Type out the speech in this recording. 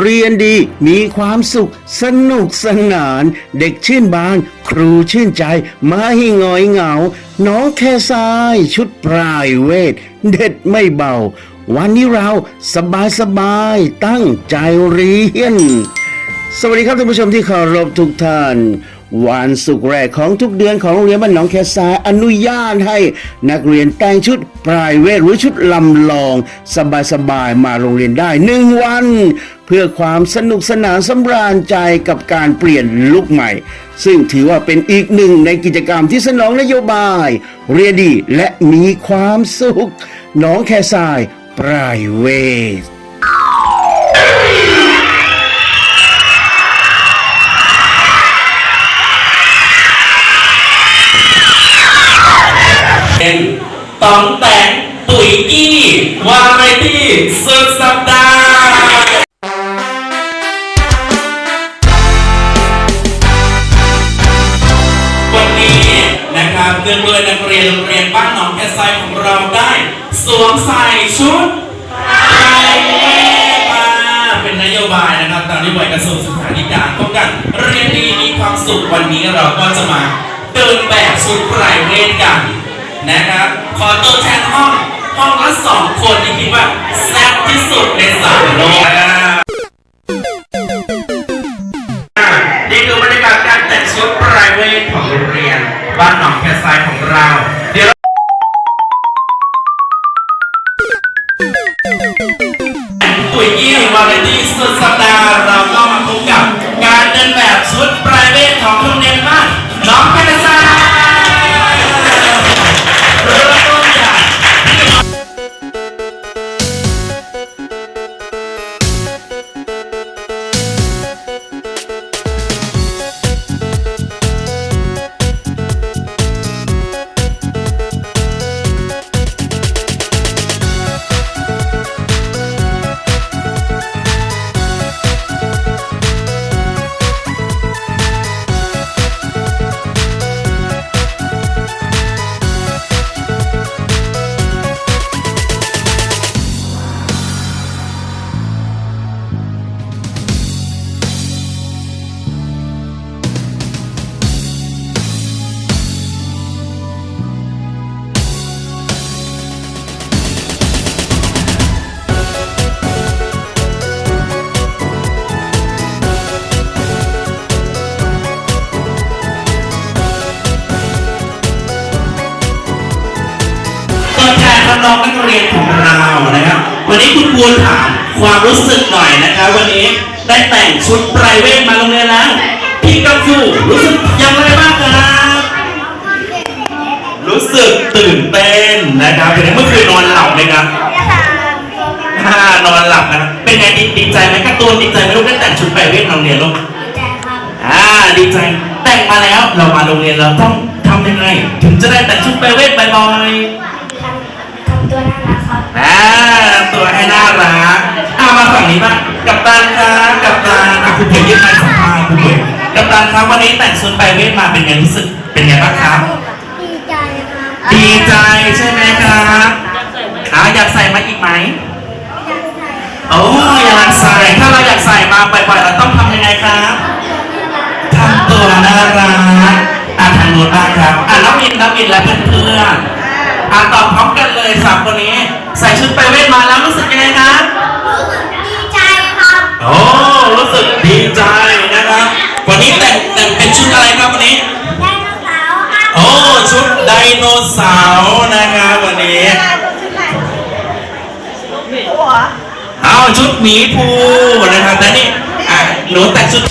เรียนดีมีความสุข สนุกสนาน เด็กชื่นบาน ครูชื่นใจ ไม่หงอยเหงา น้องแค่ทรายชุดปลายเวท เด็ดไม่เบา วันนี้เราสบายสบายตั้งใจเรียน สวัสดีครับท่านผู้ชมที่เคารพทุกท่าน วันศุกร์แรกของทุกเดือนของโรงเรียนบ้านหนองแคสายอนุญาตให้นักเรียนแต่งชุดปลายเวทหรือชุดลำลองสบายๆมาโรงเรียนได้หนึ่งวัน เพื่อความสนุกสนานสำราญใจกับการเปลี่ยนลุคใหม่ ซึ่งถือว่าเป็นอีกหนึ่งในกิจกรรมที่สนองนโยบาย เรียนดีและมีความสุขหน้องแคสายปลายเวท ตองแตงตุ๋ยกี้วาไรตี้สุดสัปดาห์วันนี้นะครับเนื่องด้วยนักเรียนโรงเรียนบ้านหนองแคไซของเราได้ สวมใส่ชุดไทยมาเป็นนโยบายนะครับตามนโยบายกระทรวงศึกษาธิการต้องการเรียนดีมีความสุขวันนี้เราก็จะมาเดินแบบชุดไพรเวทกัน นะครับ ขอตัวแทนห้อง ห้องละสองคนที่คิดว่าแซ่บที่สุดในสามโลกนี่คือบรรยากาศการแต่งชุดไพรเวทของโรงเรียน บ้านหนองแคซายของเรา เดี๋ยวปุ๋ยยี่วาไรตี้สุดสัปดาห์เราก็มาพบกับการเดินแบบชุดไนน้องๆนักเรียนของเรานะครับ วันนี้คุณครูถามความรู้สึกหน่อยนะครับ วันนี้ได้แต่งชุดไพรเวทมาโรงเรียนแล้วพี่กัมฟูรู้สึกอย่างไรบ้างครับ รู้สึกตื่นเต้นนะครับเป็นไงเมื่อคืนนอนหลับไหมครับอ่านอนหลับนะ เป็นไงดีดีใจไหมการ์ตูนดีใจไหมลูกได้แต่งชุดไพรเวทมาโรงเรียนลูกอ่าดีใจแต่งมาแล้วเรามาโรงเรียนเราต้องทำยังไง ถึงจะได้แต่งชุดไพรเวทบ่อยทำ ตัวน่ารักครับๆอ่าตัวให้น่ารักอ่ามาฝั่งนี้บ้างกับตันครับกับตันอะคุณเผยยืนมาสัมภาษณ์คุณเผยกับตันครับวันนี้แต่งชุดไพรเวทมาเป็นไงรู้สึกเป็นไงบ้างครับ ดีใจครับดีใจใช่ไหมครับอ่าอยากใส่มาอีกไหมอยากใส่โอ้อยากใส่ถ้าเราอยากใส่มาบ่อยๆเราต้องทำยังไงครับทำตัวน่ารักอ่าทางโน้นบ้างครับอ่าน้องมินน้องมินและเพื่อนๆ อ่าตอบพร้อมกันเลยสามคนนี้ ใส่ชุดไปเวทมาแล้วรู้สึกยังไงครับรู้สึกดีใจครับ โอ้ รู้สึกดีใจนะครับ วันนี้แต่งแต่งเป็นชุดอะไรครับวันนี้ ไดโนเสาร์ครับโอ้ ชุดไดโนเสาร์นะครับวันนี้เอาชุดหมีภูนะครับแต่นี่อะหนูแต่งชุด